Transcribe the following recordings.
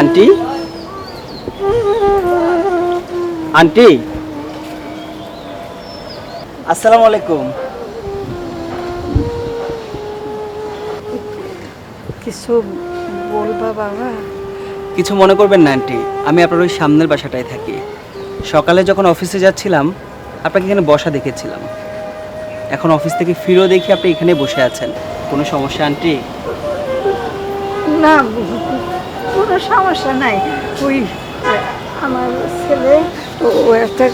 Aunty aunty আসসালামু আলাইকুম কিছু বলবা বাবা। কিছু মনে করবেন না আন্টি আমি আপনার ওই সামনের বাসাটায় থাকি। সকালে যখন অফিসে যাচ্ছিলাম আপনাকে এখানে বসা দেখেছিলাম। এখন অফিস থেকে ফিরেও দেখি আপনি এখানে বসে আছেন। কোনো সমস্যা আন্টি না সমস্যা নাই। ওই আমার ছেলে ও- একটা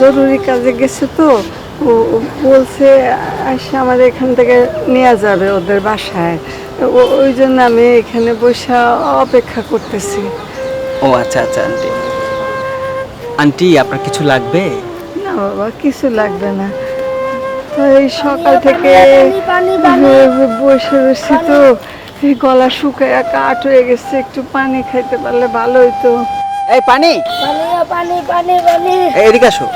জরুরি কাজে গেছে তো। ও ও বলছে আসে আমার এখান থেকে নেওয়া যাবে ওদের বাসায়। ও- ওই জন্য আমি এখানে বসে অপেক্ষা করতেছি। ও আচ্ছা আচ্ছা আন্টি। আন্টি আপনার কিছু লাগবে? না বাবা কিছু লাগবে না। তো এই সকাল থেকে বসে রয়েছি তো। এই গলা শুকায় কাঠ হয়ে গেছে একটু পানি খাইতে পারলে ভালো হইতো। এই পানি? পানি পানি পানি। পানি এদিকে আসো।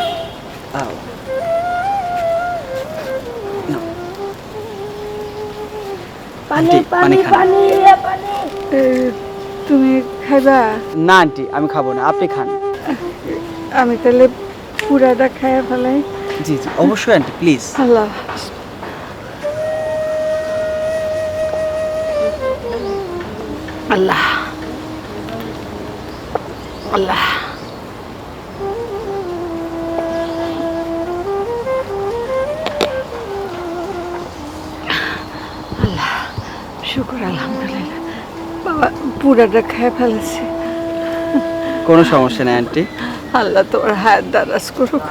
পানি পানি পানি খান। পানি পানি। তুমি খাইবা? না আন্টি আমি খাব না আপনি খান। আমি তাহলে পুরাটা খাইয়া ফেলাই। জি জি অবশ্যই আন্টি প্লিজ। আল্লাহ আল্লাহ। আল্লাহ। আল্লাহ শুক্র আলহামদুলিল্লাহ। বাবা পুরাটা খেয়ে ফেলেছি। কোনো সমস্যা নেই আন্টি। আল্লাহ তোর হায়াত দারাজ করুক।